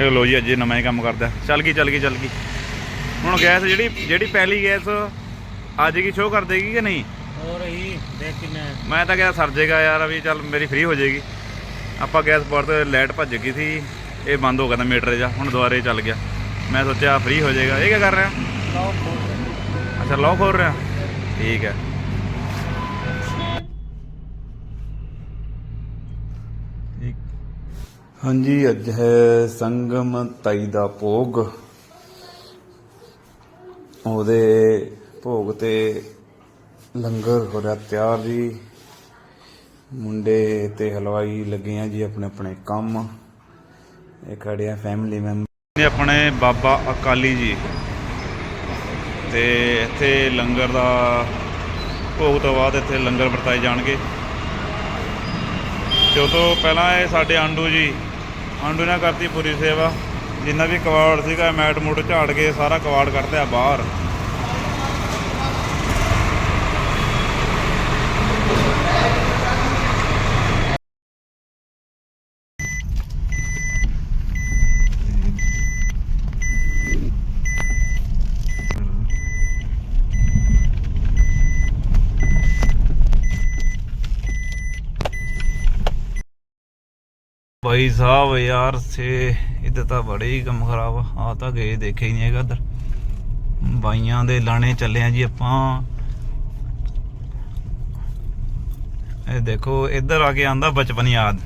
ਇਹ ਲੋ ਜੀ ਅੱਜ ਇਹ ਨਵਾਂ ਹੀ ਕੰਮ ਕਰਦਾ। ਚੱਲ ਗਈ ਚੱਲ ਗਈ ਚੱਲ ਗਈ। ਹੁਣ ਗੈਸ ਜਿਹੜੀ ਜਿਹੜੀ ਪਹਿਲੀ ਗੈਸ ਅੱਜ ਕੀ ਸ਼ੋਅ ਕਰ ਦੇਗੀ ਕਿ ਨਹੀਂ? ਹੋ ਰਹੀ ਦੇਖ ਕਿੰਨੇ ਮੈਂ ਤਾਂ ਕਿਹਾ ਸਰ ਜੇਗਾ ਯਾਰ ਵੀ ਚੱਲ ਮੇਰੀ ਫ੍ਰੀ ਹੋ ਜਾਏਗੀ ਆਪਾਂ ਗੈਸ ਤੇ ਲਾਈਟ ਭੱਜ ਗਈ ਸੀ ਇਹ ਬੰਦ ਹੋ ਗਿਆ ਤਾਂ ਮੀਟਰ ਜਾ ਹੁਣ ਦੁਬਾਰੇ ਚੱਲ ਗਿਆ। ਮੈਂ ਸੋਚਿਆ ਫ੍ਰੀ ਹੋ ਜਾਏਗਾ ਇਹ ਕੀ ਕਰ ਰਿਹਾ? ਅੱਛਾ ਲੌਕ ਖੋਲ ਰਿਹਾ। ਠੀਕ ਹੈ। ਹਾਂਜੀ, ਅੱਜ ਹੈ ਸੰਗਮ ਤਾਈ ਦਾ ਭੋਗ। ਉਹਦੇ ਭੋਗ ਤੇ ਲੰਗਰ ਹੋ ਰਿਹਾ, ਤਿਆਰ ਜੀ। ਮੁੰਡੇ ਤੇ ਹਲਵਾਈ ਲੱਗੇ ਆ ਜੀ ਆਪਣੇ ਆਪਣੇ ਕੰਮ। ਇਹ ਖੜੇ ਫੈਮਿਲੀ ਮੈਂਬਰ ਨੇ ਆਪਣੇ ਬਾਬਾ ਅਕਾਲੀ ਜੀ। ਤੇ ਇੱਥੇ ਲੰਗਰ ਦਾ ਭੋਗ ਤੋਂ ਬਾਅਦ ਇੱਥੇ ਲੰਗਰ ਵਰਤਾਏ ਜਾਣਗੇ। ਤੇ ਉਹ ਤੋਂ ਪਹਿਲਾਂ ਇਹ ਸਾਡੇ ਆਂਡੂ ਜੀ ਆਂਡੂ ਨੇ ਕਰਤੀ ਪੂਰੀ ਸੇਵਾ। ਜਿੰਨਾ ਵੀ ਕਵਾੜ ਸੀਗਾ ਮੈਟ ਮੂਟ ਝਾੜ ਕੇ ਸਾਰਾ ਕਵਾੜ ਕੱਢਿਆ ਬਾਹਰ। ਭਾਈ ਸਾਹਿਬ ਯਾਰ, ਸੇ ਇੱਧਰ ਤਾਂ ਬੜੇ ਹੀ ਕੰਮ ਖਰਾਬ ਆ। ਆ ਤਾਂ ਗਏ, ਦੇਖਿਆ ਹੀ ਨਹੀਂ ਹੈਗਾ ਇੱਧਰ। ਬਾਈਆਂ ਦੇ ਲਾਣੇ ਚੱਲੇ ਆ ਜੀ ਆਪਾਂ। ਇਹ ਦੇਖੋ, ਇੱਧਰ ਆ ਕੇ ਆਂਦਾ ਬਚਪਨ ਯਾਦ।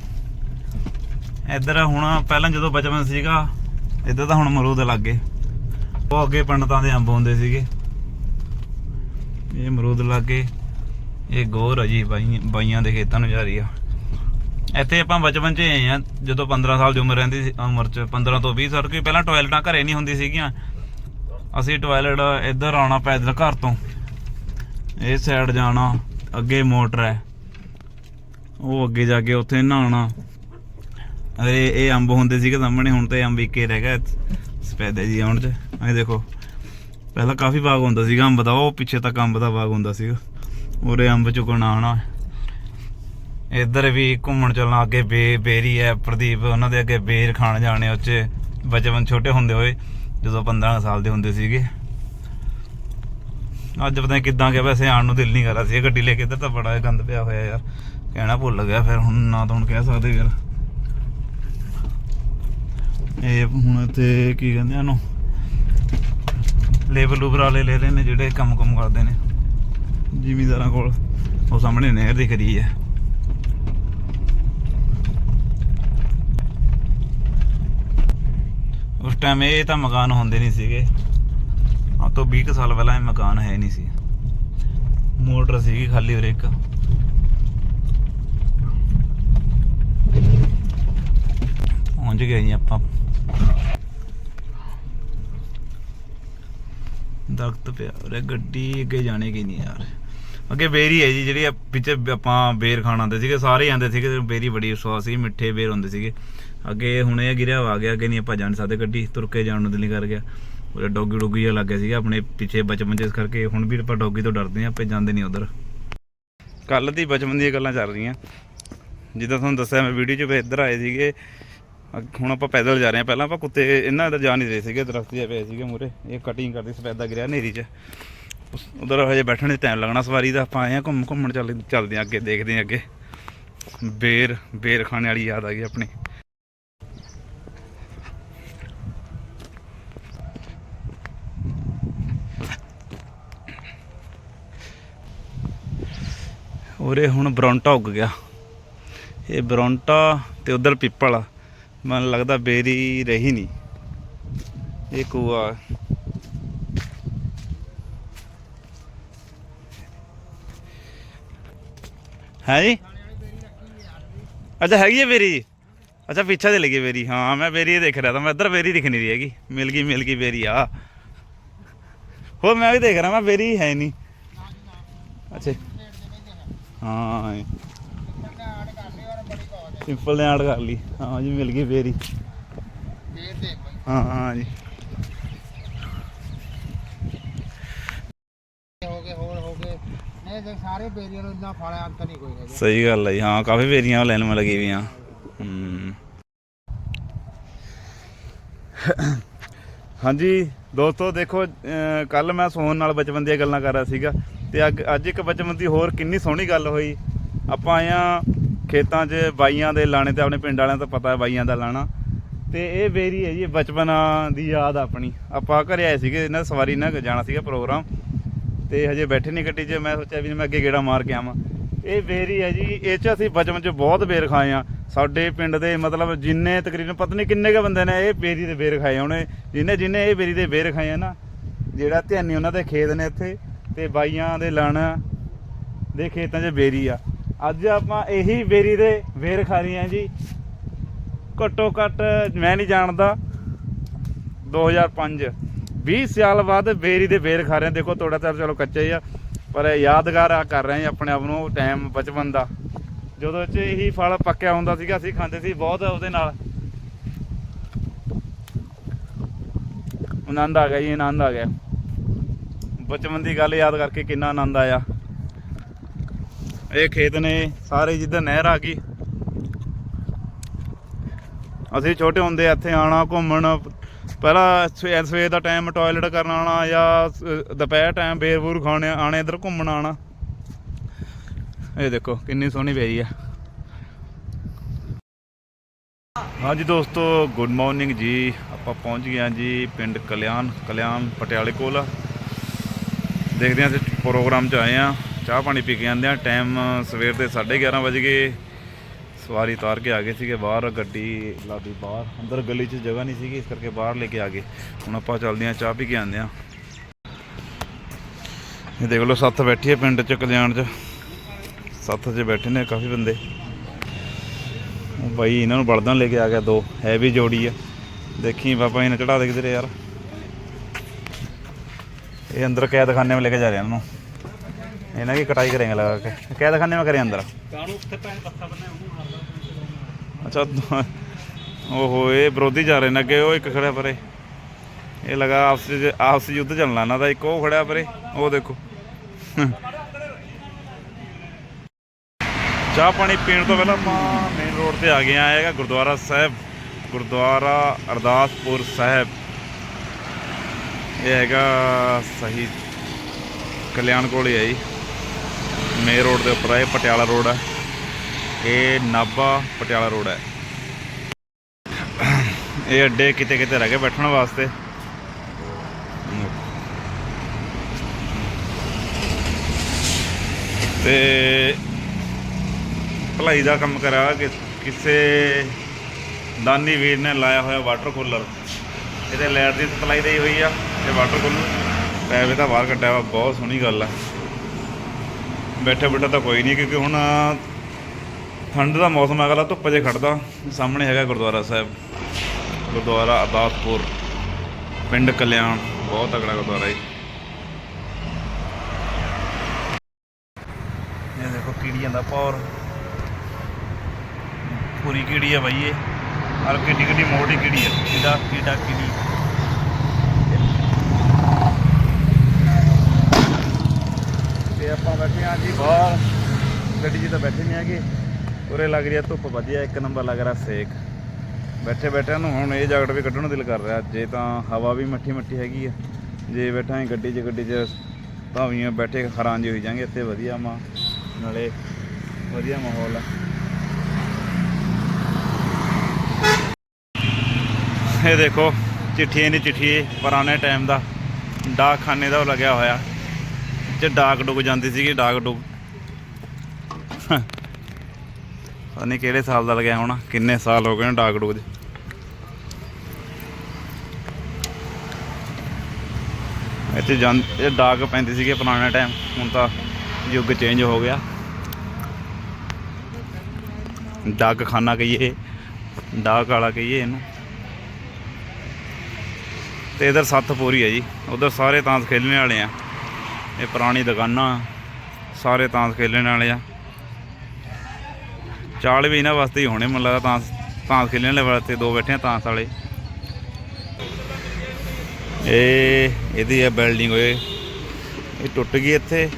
ਇੱਧਰ ਹੁਣ, ਪਹਿਲਾਂ ਜਦੋਂ ਬਚਪਨ ਸੀਗਾ, ਇੱਧਰ ਤਾਂ ਹੁਣ ਅਮਰੂਦ ਲੱਗੇ। ਉਹ ਅੱਗੇ ਪੰਡਤਾਂ ਦੇ ਅੰਬ ਹੁੰਦੇ ਸੀਗੇ। ਇਹ ਅਮਰੂਦ ਲੱਗੇ। ਇਹ ਗੋਰ ਆ ਜੀ, ਬਾਈ ਬਾਈਆਂ ਦੇ ਖੇਤਾਂ ਨੂੰ ਜਾ ਰਹੀ ਆ। ਇੱਥੇ ਆਪਾਂ ਬਚਪਨ 'ਚ ਆਏ ਆ ਜਦੋਂ 15 ਸਾਲ ਦੀ ਉਮਰ ਰਹਿੰਦੀ ਸੀ, ਉਮਰ 'ਚ 15 ਤੋਂ 20 ਸਾਲ, ਕਿਉਂਕਿ ਪਹਿਲਾਂ ਟਾਇਲਟਾਂ ਘਰੇ ਨਹੀਂ ਹੁੰਦੀ ਸੀਗੀਆਂ। ਅਸੀਂ ਟਾਇਲਟ ਇੱਧਰ ਆਉਣਾ ਪੈਦਲ ਘਰ ਤੋਂ। ਇਹ ਸਾਈਡ ਜਾਣਾ, ਅੱਗੇ ਮੋਟਰ ਹੈ। ਉਹ ਅੱਗੇ ਜਾ ਕੇ ਉੱਥੇ ਨਹਾਉਣਾ। ਅਰੇ, ਇਹ ਅੰਬ ਹੁੰਦੇ ਸੀਗੇ ਸਾਹਮਣੇ, ਹੁਣ ਤੇ ਅੰਬ ਇੱਕੇ ਰਹਿ ਗਿਆ ਸਪੈਦੇ ਜੀ ਆਉਣ 'ਚ। ਇਹ ਦੇਖੋ, ਪਹਿਲਾਂ ਕਾਫੀ ਬਾਗ ਹੁੰਦਾ ਸੀਗਾ ਅੰਬ ਦਾ, ਉਹ ਪਿੱਛੇ ਤੱਕ ਅੰਬ ਦਾ ਬਾਗ ਹੁੰਦਾ ਸੀਗਾ। ਉਰੇ ਅੰਬ ਚੁਗਣ ਆਉਣਾ। ਇੱਧਰ ਵੀ ਘੁੰਮਣ ਚੱਲਣਾ, ਅੱਗੇ ਬੇ, ਬੇਰੀ ਹੈ, ਪ੍ਰਦੀਪ, ਉਹਨਾਂ ਦੇ ਅੱਗੇ ਬੇਰ ਖਾਣ ਜਾਣੇ ਉੱਚੇ ਬਚਪਨ ਛੋਟੇ ਹੁੰਦੇ ਹੋਏ, ਜਦੋਂ 15 ਸਾਲ ਦੇ ਹੁੰਦੇ ਸੀਗੇ। ਅੱਜ ਪਤਾ ਨਹੀਂ ਕਿੱਦਾਂ ਗਿਆ, ਵੈਸੇ ਆਉਣ ਨੂੰ ਦਿਲ ਨਹੀਂ ਕਰ ਸੀ ਗੱਡੀ ਲੈ ਕੇ ਇੱਧਰ ਤਾਂ ਬੜਾ ਗੰਦ ਪਿਆ ਹੋਇਆ ਯਾਰ। ਕਹਿਣਾ ਭੁੱਲ ਗਿਆ ਫਿਰ, ਹੁਣ ਨਾ ਤਾਂ ਹੁਣ ਕਹਿ ਸਕਦੇ ਫਿਰ ਇਹ ਹੁਣ ਇੱਥੇ ਕੀ ਕਹਿੰਦੇ ਆ ਇਹਨੂੰ ਲੇਬਰ ਲੂਬਰ ਵਾਲੇ ਲੈ ਰਹੇ ਨੇ, ਜਿਹੜੇ ਕੰਮ ਕੰਮ ਕਰਦੇ ਨੇ। ਜ਼ਿਮੀਦਾਰਾਂ ਕੋਲ, ਉਹ ਸਾਹਮਣੇ ਨਹਿਰ ਦਿਖ ਰਹੀ ਹੈ। ਉਸ ਟਾਈਮ ਇਹ ਤਾਂ ਮਕਾਨ ਹੁੰਦੇ ਨਹੀਂ ਸੀਗੇ। ਆ ਤੋਂ 20 ਕੁ ਸਾਲ ਪਹਿਲਾਂ ਇਹ ਮਕਾਨ ਹੈ ਨਹੀਂ ਸੀ। ਮੋਟਰ ਸੀਗੀ ਖਾਲੀ ਉਰੇ ਇੱਕ। ਪਹੁੰਚ ਗਏ ਜੀ ਆਪਾਂ। ਦਰਖਤ ਪਿਆ, ਉਰੇ ਗੱਡੀ ਅੱਗੇ ਜਾਣੇ ਕੀ ਨਹੀਂ ਯਾਰ। ਅੱਗੇ ਬੇਰੀ ਹੈ ਜੀ, ਜਿਹੜੀ ਆ ਪਿੱਛੇ ਆਪਾਂ ਬੇਰ ਖਾਣ ਆਉਂਦੇ ਸੀਗੇ, ਸਾਰੇ ਆਉਂਦੇ ਸੀਗੇ ਬੇਰੀ ਬੜੀ ਸਵਾਦ ਸੀ, ਮਿੱਠੇ ਬੇਰ ਹੁੰਦੇ ਸੀਗੇ। ਅੱਗੇ ਹੁਣ ਇਹ ਗਿਰਿਆ ਵਾ ਗਿਆ, ਅੱਗੇ ਨਹੀਂ ਆਪਾਂ ਜਾਣ ਸਕਦੇ ਗੱਡੀ, ਤੁਰ ਕੇ ਜਾਣ ਨੂੰ ਦਿਲ ਨਹੀਂ ਕਰ ਗਿਆ। ਉਹ ਡੋਗੀ ਡੋਗੀ ਜਿਹਾ ਲੱਗ ਗਿਆ ਸੀਗਾ, ਆਪਣੇ ਪਿੱਛੇ ਬਚਪਨ ਚ ਇਸ ਕਰਕੇ ਹੁਣ ਵੀ ਆਪਾਂ ਡੋਗੀ ਤੋਂ ਡਰਦੇ ਆਂ ਆਪੇ ਜਾਂਦੇ ਨਹੀਂ ਉਧਰ। ਕੱਲ ਦੀ ਬਚਪਨ ਦੀਆਂ ਗੱਲਾਂ ਚੱਲ ਰਹੀਆਂ। ਜਿੱਦਾਂ ਤੁਹਾਨੂੰ ਦੱਸਿਆ, ਮੈਂ ਵੀਡੀਓ 'ਚ ਵੀ ਇੱਧਰ ਆਏ ਸੀਗੇ। ਅੱਗ- ਹੁਣ ਆਪਾਂ ਪੈਦਲ ਜਾ ਰਹੇ ਹਾਂ। ਪਹਿਲਾਂ ਆਪਾਂ ਕੁੱਤੇ, ਇਹਨਾਂ ਦਾ ਜਾ ਨਹੀਂ ਰਹੇ ਸੀਗੇ, ਦਰਖਤ ਜਿਹੇ ਪਏ ਸੀਗੇ ਮੂਰੇ ਇਹ ਕਟਿੰਗ ਕਰਦੀ, ਸਫੈਦਾ ਗਿਰਿਆ ਨੇਰੀ 'ਚ। ਉਧਰ ਹਜੇ ਬੈਠਣ ਦੇ ਟਾਈਮ ਲੱਗਣਾ ਸਵਾਰੀ ਦਾ, ਆਪਾਂ ਆਏ ਆ ਘੁੰਮ ਘੁੰਮਣ ਚੱਲ ਚੱਲਦੇ ਹਾਂ ਅੱਗੇ, ਦੇਖਦੇ ਹਾਂ ਅੱਗੇ। ਬੇਰ ਬੇਰ ਖਾਣੇ ਵਾਲੀ ਯਾਦ ਆ ਗਈ ਆਪਣੀ। ਉਰੇ ਹੁਣ ਬਰੌਂਟਾ ਉੱਗ ਗਿਆ। ਇਹ ਬਰੌਂਟਾ ਤੇ ਉਧਰ ਪਿੱਪਲ ਮੈਨੂੰ ਲੱਗਦਾ ਬੇਰੀ ਰਹੀ ਨਹੀਂ। ਇਹ ਕੂਆ। ਹੈ ਜੀ? ਅੱਛਾ ਹੈਗੀ ਹੈ ਬੇਰੀ ਅੱਛਾ ਪਿੱਛੇ ਦੇ ਲੱਗੀ ਬੇਰੀ। ਹਾਂ ਮੈਂ ਬੇਰੀ ਦੇਖ ਰਿਹਾ ਤਾਂ ਮੈਂ ਇੱਧਰ ਬੇਰੀ ਦਿਖ ਨਹੀਂ ਰਹੀ ਹੈਗੀ। ਮਿਲ ਗਈ ਮਿਲ ਗਈ ਬੇਰੀ ਆ। ਹੋਰ ਮੈਂ ਵੀ ਦੇਖ ਰਿਹਾ ਮੈਂ ਬੇਰੀ ਹੈ ਨਹੀਂ। ਅੱਛਾ। ਹਾਂ ਸਿੰਪਲ ਨੇ ਐਡ ਕਰ ਲਈ। ਹਾਂ ਜੀ ਮਿਲ ਗਈ ਬੇਰੀ। ਹਾਂ ਹਾਂ ਜੀ ਹੋ ਗਏ ਹੋਰ ਹੋ ਗਏ ਨਹੀਂ ਦੇਖ, ਸਾਰੇ ਬੇਰੀਆਂ ਨੂੰ ਇੰਨਾ ਫਾਲਿਆ ਅੰਤ ਨਹੀਂ ਕੋਈ ਹੈਗਾ। ਸਹੀ ਗੱਲ ਹੈ ਜੀ, ਹਾਂ, ਕਾਫੀ ਬੇਰੀਆਂ ਲਾਈਨ ਮੇ ਲੱਗੀ ਹੋਈਆਂ। ਹੂੰ। ਹਾਂਜੀ, ਦੋਸਤੋ, ਦੇਖੋ ਕੱਲ ਮੈਂ ਸੋਹਨ ਨਾਲ ਬਚਪਨ ਦੀਆਂ ਗੱਲਾਂ ਕਰ ਰਿਹਾ ਸੀਗਾ ਤੇ ਅੱਜ ਅੱਜ ਇੱਕ ਬਚਪਨ ਦੀ ਹੋਰ ਕਿੰਨੀ ਸੋਹਣੀ ਗੱਲ ਹੋਈ। ਆਪਾਂ ਆਏ ਖੇਤਾਂ 'ਚ, ਬਾਈਆਂ ਦੇ ਲਾਣੇ ਤੇ ਆਪਣੇ ਪਿੰਡ ਵਾਲਿਆਂ ਤੋਂ ਪਤਾ ਹੈ, ਬਾਈਆਂ ਦਾ ਲਾਣਾ। ਤੇ ਇਹ ਬੇਰੀ ਹੈ ਜੀ ਇਹ ਬਚਪਨ ਦੀ ਯਾਦ ਆਪਣੀ। ਆਪਾਂ ਘਰੇ ਆਏ ਸੀਗੇ, ਇਹਨਾਂ ਸਵਾਰੀ ਨਾਲ ਜਾਣਾ ਸੀਗਾ ਪ੍ਰੋਗਰਾਮ। ਤੇ ਹਜੇ ਬੈਠੇ ਨਹੀਂ ਗੱਡੀ 'ਚ, ਮੈਂ ਸੋਚਿਆ ਵੀ ਮੈਂ ਅੱਗੇ ਗੇੜਾ ਮਾਰ ਕੇ ਆਵਾਂ। ਇਹ ਬੇਰੀ ਹੈ ਜੀ, ਇਹ 'ਚ ਅਸੀਂ ਬਚਪਨ 'ਚ ਬਹੁਤ ਬੇਰ ਖਾਏ ਆ। ਸਾਡੇ ਪਿੰਡ ਦੇ ਮਤਲਬ ਜਿੰਨੇ ਤਕਰੀਬਨ ਪਤਾ ਨਹੀਂ ਕਿੰਨੇ ਕ ਬੰਦੇ ਨੇ ਇਹ ਬੇਰੀ ਦੇ ਬੇਰ ਖਾਏ ਉਹਨੇ। ਜਿੰਨੇ ਜਿੰਨੇ ਇਹ ਬੇਰੀ ਦੇ ਬੇਰ ਖਾਏ ਆ ਨਾ, ਜਿਹੜਾ ਧਿਆਨੀ ਉਹਨਾਂ ਦੇ ਖੇਤ ਨੇ ਇੱਥੇ, ਤੇ ਬਾਈਆਂ ਦੇ ਲਣ ਦੇ ਖੇਤਾਂ 'ਚ ਬੇਰੀ ਆ। ਅੱਜ ਆਪਾਂ ਇਹੀ ਬੇਰੀ ਦੇ ਬੇਰ ਖਾ ਰਹੇ ਆ ਜੀ। ਘੱਟੋ ਘੱਟ ਮੈਂ ਨਹੀਂ ਜਾਣਦਾ 2005 20 ਸਾਲ ਬਾਅਦ ਬੇਰੀ ਦੇ ਬੇਰ ਖਾ ਰਹੇ ਦੇਖੋ ਥੋੜਾ ਤਾਂ ਚਲੋ ਕੱਚਾ ਹੀ ਆ, ਪਰ ਇਹ ਯਾਦਗਾਰ ਆ ਕਰ ਰਹੇ ਹਾਂ ਆਪਣੇ ਆਪ ਨੂੰ ਟਾਈਮ ਬਚਪਨ ਦਾ। ਜਦੋਂ ਚ ਇਹੀ ਫਲ ਪੱਕਿਆ ਹੁੰਦਾ ਸੀਗਾ, ਅਸੀਂ ਖਾਂਦੇ ਸੀ ਬਹੁਤ ਉਹਦੇ ਨਾਲ। ਆਨੰਦ ਆ ਗਿਆ ਜੀ, ਆਨੰਦ ਆ ਗਿਆ। ਬਚਪਨ ਦੀ ਗੱਲ ਯਾਦ ਕਰਕੇ ਕਿੰਨਾ ਆਨੰਦ ਆਇਆ। ਇਹ ਖੇਤ ਨੇ ਸਾਰੇ ਜਿੱਦਾਂ ਨਹਿਰ ਆ ਗਈ। ਅਸੀਂ ਛੋਟੇ ਹੁੰਦੇ ਇੱਥੇ ਆਣਾ ਘੁੰਮਣ ਪਹਿਲਾਂ ਸਵੇ- ਸਵੇਰ ਦਾ ਟਾਈਮ ਟਾਇਲਟ ਕਰਨ ਆਣਾ ਜਾਂ ਦੁਪਹਿਰ ਟਾਈਮ ਬੇਰ ਬੂਰ ਖਾਣੇ ਆਣੇ ਇਧਰ ਘੁੰਮਣ ਆਣਾ ਇਹ ਦੇਖੋ, ਕਿੰਨੀ ਸੋਹਣੀ ਵੇਈ ਆ। ਹਾਂਜੀ ਦੋਸਤੋ ਗੁੱਡ ਮਾਰਨਿੰਗ ਜੀ। ਆਪਾਂ ਪਹੁੰਚ ਗਏ ਹਾਂ ਜੀ ਪਿੰਡ ਕਲਿਆਣ ਕਲਿਆਣ ਪਟਿਆਲੇ ਕੋਲ। ਦੇਖਦੇ ਹਾਂ ਅਸੀਂ ਪ੍ਰੋਗਰਾਮ 'ਚ ਆਏ ਆ ਚਾਹ ਪਾਣੀ ਪੀ ਕੇ ਆਂਦੇ ਆ ਟਾਈਮ ਸਵੇਰ ਦੇ 11:30 ਵਜ ਗਏ। ਸਵਾਰੀ ਤਾਰ ਕੇ ਆ ਗਏ ਸੀਗੇ ਬਾਹਰ, ਗੱਡੀ ਲਾਦੀ ਬਾਹਰ। ਅੰਦਰ ਗਲੀ 'ਚ ਜਗ੍ਹਾ ਨਹੀਂ ਸੀਗੀ, ਇਸ ਕਰਕੇ ਬਾਹਰ ਲੈ ਕੇ ਆ ਗਏ। ਹੁਣ ਆਪਾਂ ਚੱਲਦੇ ਆਂ ਚਾਹ ਪੀ ਕੇ ਆਂਦੇ ਆਂ ਇਹ ਦੇਖ ਲਓ, ਸੱਤ ਬੈਠੀ ਹੈ ਪਿੰਡ 'ਚ, ਕਲਿਆਣ 'ਚ। ਸੱਤ 'ਚ ਬੈਠੇ ਨੇ ਕਾਫੀ ਬੰਦੇ। ਬਾਈ ਇਹਨਾਂ ਨੂੰ ਬਲਦਾਂ ਲੈ ਕੇ ਆ ਗਿਆ, ਦੋ। ਹੈ ਵੀ ਜੋੜੀ ਆ। ਦੇਖੀ ਬਾਬਾ ਇਹਨਾਂ ਚੜਾ ਦੇ ਕਿਧਰੇ ਯਾਰ। ਇਹ ਅੰਦਰ ਕੈਦ ਖਾਨੇ ਵਿੱਚ ਲੈ ਕੇ ਜਾ ਰਿਹਾ ਇਹਨਾਂ ਨੂੰ। की कटाई करेंगे लगा के कैदखाने में करें अंदर ਅੱਛਾ ਓਹੋ ਇਹ ਵਿਰੋਧੀ ਜਾ ਰਹੇ ਨੇ ਅੱਗੇ ਉਹ ਇੱਕ ਖੜਿਆ ਪਰੇ ਇਹ ਲਗਾ ਆਪਸ ਵਿੱਚ ਆਪਸ ਯੁੱਧ ਚੱਲਣਾ ਇਹਨਾਂ ਦਾ ਇੱਕ ਉਹ ਖੜਿਆ ਪਰੇ ਉਹ ਦੇਖੋ ਚਾਹ ਪਾਣੀ ਪੀਣ ਤੋਂ ਪਹਿਲਾਂ ਆਪਾਂ ਮੇਨ ਰੋਡ ਤੇ ਆ ਗਏ ਆ ਹੈਗਾ ਗੁਰਦੁਆਰਾ ਸਾਹਿਬ ਗੁਰਦੁਆਰਾ ਅਰਦਾਸਪੁਰ ਸਾਹਿਬ ਇਹ ਹੈਗਾ ਸਹੀ ਕਲਿਆਣ ਕੋਲ ਹੀ ਹੈ ਜੀ ਮੇਨ ਰੋਡ ਦੇ ਉੱਪਰ ਹੈ ਇਹ ਪਟਿਆਲਾ ਰੋਡ ਹੈ ਇਹ ਨਾਭਾ ਪਟਿਆਲਾ ਰੋਡ ਹੈ ਇਹ ਅੱਡੇ ਕਿਤੇ ਕਿਤੇ ਰਹਿ ਗਏ ਬੈਠਣ ਵਾਸਤੇ। ਤੇ ਭਲਾਈ ਦਾ ਕੰਮ ਕਰਾ ਕਿ ਕਿਸੇ ਦਾਨੀ ਵੀਰ ਨੇ ਲਾਇਆ ਹੋਇਆ ਵਾਟਰ ਕੂਲਰ ਇਹਦੇ ਲਾਈਟ ਦੀ ਸਪਲਾਈ ਦੇਈ ਹੋਈ ਆ, ਇਹ ਵਾਟਰ ਕੂਲਰ ਪੈਵੇ ਤਾਂ ਬਾਹਰ ਕੱਢਿਆ ਵਾ, ਬਹੁਤ ਸੋਹਣੀ ਗੱਲ ਆ। ਬੈਠਾ ਬੈਠਾ ਤਾਂ ਕੋਈ ਨਹੀਂ, ਕਿਉਂਕਿ ਹੁਣ ਠੰਡ ਦਾ ਮੌਸਮ ਹੈਗਾ ਲਾ ਧੁੱਪ ਜੇ ਖੜਦਾ ਸਾਹਮਣੇ ਹੈਗਾ ਗੁਰਦੁਆਰਾ ਸਾਹਿਬ, ਗੁਰਦੁਆਰਾ ਅਦਾਸਪੁਰ, ਪਿੰਡ ਕਲਿਆਣ, ਬਹੁਤ ਤਕੜਾ ਗੁਰਦੁਆਰਾ ਹੈ ਇਹ ਦੇਖੋ ਕੀੜੀਆਂ ਦਾ ਪੌਰ ਪੂਰੀ ਕੀੜੀ ਹੈ ਬਾਈ ਇਹ। ਔਰ ਕਿੱਡੀ ਕਿੱਡੀ ਮੋਟੀ ਕੀੜੀ ਹੈ ਕੀੜਾ ਕੀੜਾ, ਕੀੜੀ ਤੇ ਆਪਾਂ ਬੈਠੇ ਆ ਜੀ, ਬਾਹਰ। ਗੱਡੀ 'ਚ ਤਾਂ ਬੈਠੇ ਨਹੀਂ ਹੈਗੇ। ਉਰੇ ਲੱਗ ਰਹੀ ਆ ਧੁੱਪ, ਵਧੀਆ ਇੱਕ ਨੰਬਰ ਲੱਗ ਰਿਹਾ ਸੇਕ। ਬੈਠੇ ਬੈਠਿਆਂ ਨੂੰ ਹੁਣ ਇਹ ਜੈਕਟ ਵੀ ਕੱਢਣ ਨੂੰ ਦਿਲ ਕਰ ਰਿਹਾ। ਜੇ ਤਾਂ ਹਵਾ ਵੀ ਮੱਠੀ ਮੱਠੀ ਹੈਗੀ ਆ। ਜੇ ਬੈਠਾਂ ਗੱਡੀ 'ਚ ਗੱਡੀ 'ਚ ਭਾਵੀਆਂ ਬੈਠੇ ਹੈਰਾਨ ਜਿਹੇ ਹੋਈ ਜਾਂਗੇ ਇੱਥੇ ਵਧੀਆ ਮਾ, ਨਾਲੇ ਵਧੀਆ ਮਾਹੌਲ ਆ। ਇਹ ਦੇਖੋ, ਚਿੱਠੀ ਨਹੀਂ ਚਿੱਠੀ, ਪੁਰਾਣੇ ਟਾਈਮ ਦਾ। ਡਾਕਖਾਨੇ ਦਾ ਉਹ ਲੱਗਿਆ ਹੋਇਆ। ਚ ਡਾਕ ਡੁਕ ਜਾਂਦੀ ਸੀਗੀ, ਡਾਕ ਡੁੱਕ। ਪਤਾ ਨਹੀਂ ਕਿਹੜੇ ਸਾਲ ਦਾ ਲੱਗਿਆ ਹੋਣਾ, ਕਿੰਨੇ ਸਾਲ ਹੋ ਗਏ ਨੇ ਡਾਕ ਡੁਕ ਦੇ। ਇੱਥੇ ਜਾਂ ਇਹ ਡਾਕ ਪੈਂਦੀ ਸੀਗੇ ਪੁਰਾਣੇ ਟਾਈਮ ਹੁਣ ਤਾਂ ਯੁੱਗ ਚੇਂਜ ਹੋ ਗਿਆ। ਡਾਕ ਖਾਨਾ ਕਹੀਏ ਡਾਕ ਵਾਲਾ ਕਹੀਏ ਇਹਨੂੰ। ਤੇ ਇਧਰ ਸੱਤ ਪੂਰੀ ਹੈ ਜੀ, ਉਧਰ ਸਾਰੇ ਤਾਂਸ ਖੇਲਣੇ ਵਾਲੇ ਆ। ਇਹ ਪੁਰਾਣੀ ਦੁਕਾਨਾਂ, ਸਾਰੇ ਤਾਂਸ ਖੇਲਣ ਵਾਲੇ ਆ। ਚਾਲ ਵੀ ਇਹਨਾਂ ਵਾਸਤੇ ਹੀ ਹੋਣੇ, ਮੈਨੂੰ ਲੱਗਦਾ ਤਾਂਸ ਤਾਂਸ ਖੇਲਣ ਵਾਲੇ ਵਾਸਤੇ ਦੋ ਬੈਠੇ ਆ, ਤਾਂਸ ਵਾਲੇ। ਇਹ, ਇਹਦੀ ਹੈ ਬਿਲਡਿੰਗ ਓਏ, ਇਹ ਟੁੱਟ ਗਈ ਇੱਥੇ,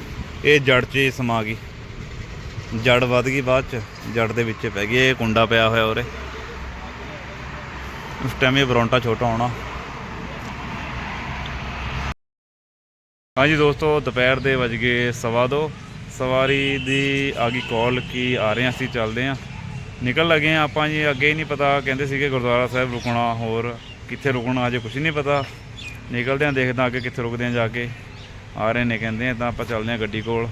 ਇਹ ਜੜ 'ਚ ਸਮਾ ਗਈ। ਜੜ ਵੱਧ ਗਈ ਬਾਅਦ 'ਚ, ਜੜ ਦੇ ਵਿੱਚ ਪੈ ਗਈ, ਇਹ ਕੁੰਡਾ ਪਿਆ ਹੋਇਆ ਉਰੇ। ਉਸ ਟਾਈਮ ਇਹ ਬਰੌਂਟਾ ਛੋਟਾ ਹੋਣਾ। ਹਾਂਜੀ ਦੋਸਤੋ, ਦੁਪਹਿਰ ਦੇ ਵੱਜ ਗਏ ਸਵਾ ਦੋ। ਸਵਾਰੀ ਦੀ ਆ ਗਈ ਕਾਲ ਕੀ ਆ ਰਹੇ ਹਾਂ ਅਸੀਂ, ਚੱਲਦੇ ਹਾਂ। ਨਿਕਲ ਲੱਗੇ ਹਾਂ ਆਪਾਂ ਜੀ, ਅੱਗੇ ਹੀ ਨਹੀਂ ਪਤਾ। ਕਹਿੰਦੇ ਸੀਗੇ ਗੁਰਦੁਆਰਾ ਸਾਹਿਬ ਰੁਕਣਾ, ਹੋਰ ਕਿੱਥੇ ਰੁਕਣਾ ਅਜੇ ਕੁਝ ਨਹੀਂ ਪਤਾ। ਨਿਕਲਦੇ ਹਾਂ, ਦੇਖਦੇ ਹਾਂ ਅੱਗੇ ਕਿੱਥੇ ਰੁਕਦੇ ਹਾਂ ਜਾ ਕੇ। ਆ ਰਹੇ ਨੇ, ਕਹਿੰਦੇ ਤਾਂ ਆਪਾਂ ਚੱਲਦੇ ਹਾਂ ਗੱਡੀ ਕੋਲ।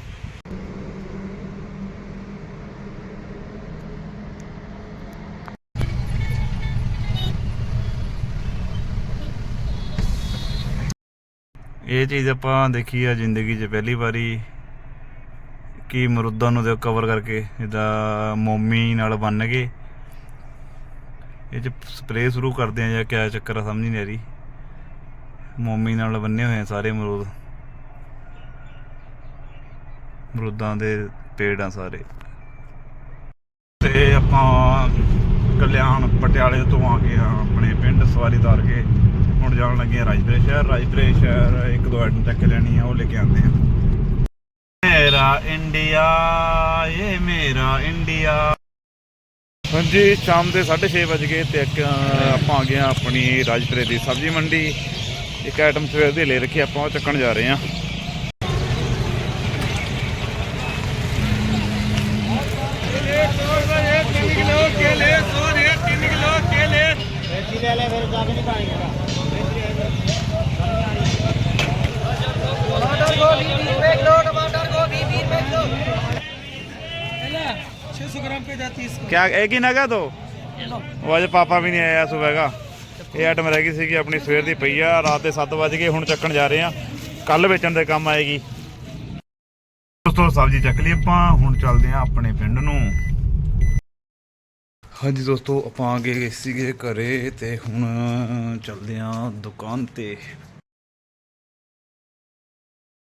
ਇਹ ਚੀਜ਼ ਆਪਾਂ ਦੇਖੀ ਆ ਜ਼ਿੰਦਗੀ 'ਚ ਪਹਿਲੀ ਵਾਰੀ ਕਿ ਮਰੂਦਾਂ ਨੂੰ ਦੇ ਕਵਰ ਕਰਕੇ ਜਿੱਦਾਂ ਮੋਮੀ ਨਾਲ ਬੰਨ ਕੇ ਇਹ 'ਚ ਸਪਰੇਅ ਸ਼ੁਰੂ ਕਰਦੇ ਆ ਜਾਂ ਕਿਆ ਚੱਕਰ ਆ ਸਮਝ ਨਹੀਂ ਆ ਰਹੀ। ਮੋਮੀ ਨਾਲ ਬੰਨੇ ਹੋਏ ਆ ਸਾਰੇ ਮਰੂਦ ਮਰੂਦਾਂ ਦੇ ਪੇੜ ਆ ਸਾਰੇ। ਤੇ ਆਪਾਂ ਕਲਿਆਣ ਪਟਿਆਲੇ ਤੋਂ ਆ ਕੇ ਆ, ਆਪਣੇ ਪਿੰਡ ਸਵਾਰੀ ਤਾਰ ਕੇ। ਹੁਣ ਜਾਣ ਲੱਗੇ ਆ ਰਾਜਪੁਰੇ ਸ਼ਹਿਰ। ਰਾਜਪੁਰੇ ਸ਼ਹਿਰ ਇੱਕ ਦੋ ਆਈਟਮ ਚੱਕ ਲੈਣੀ ਆ, ਉਹ ਲੈ ਕੇ ਆਉਂਦੇ ਆ। ਮੇਰਾ ਇੰਡੀਆ ਇਹ ਮੇਰਾ ਇੰਡੀਆ। ਹਾਂਜੀ, ਸ਼ਾਮ ਦੇ 6:30 ਵਜ ਗਏ ਤੇ ਇੱਕ ਆਪਾਂ ਆ ਗਏ ਆ ਆਪਣੀ ਰਾਜਪੁਰੇ ਦੀ ਸਬਜ਼ੀ ਮੰਡੀ। ਇੱਕ ਆਈਟਮ ਸਵੇਰ ਦੀ ਲੈ ਰੱਖੀ, ਆਪਾਂ ਉਹ ਚੱਕਣ ਜਾ ਰਹੇ ਆ बेची ले ले फिर जाके नहीं पाएंगे टमाटर को भी बीस में किलो टमाटर को भी बीस में किलो छह सौ ग्राम पे जाती है ਕਿਆ ਇਹ ਕੀ ਨਗਾ ਤੋ ਉਹ ਅੱਜ ਪਾਪਾ ਵੀ ਨਹੀਂ ਆਇਆ ਸੁਬਹਗਾ ਇਹ ਆਈਟਮ ਰਹਿ ਗਈ ਸੀਗੀ ਆਪਣੀ ਸਵੇਰ ਦੀ ਪਈ ਆ ਰਾਤ ਦੇ 7 ਵਜ ਗਏ ਹੁਣ ਚੱਕਣ ਜਾ ਰਹੇ ਆ ਕੱਲ ਵੇਚਣ ਦੇ ਕੰਮ ਆਏਗੀ ਦੋਸਤੋ ਸਬਜ਼ੀ ਚੱਕ ਲਈ ਆਪਾਂ ਹੁਣ ਚੱਲਦੇ ਆ ਆਪਣੇ ਪਿੰਡ ਨੂੰ ਹਾਂਜੀ ਦੋਸਤੋ ਆਪਾਂ ਆ ਗਏ ਸੀਗੇ ਘਰੇ ਤੇ ਹੁਣ ਚੱਲਦੇ ਆ ਦੁਕਾਨ ਤੇ।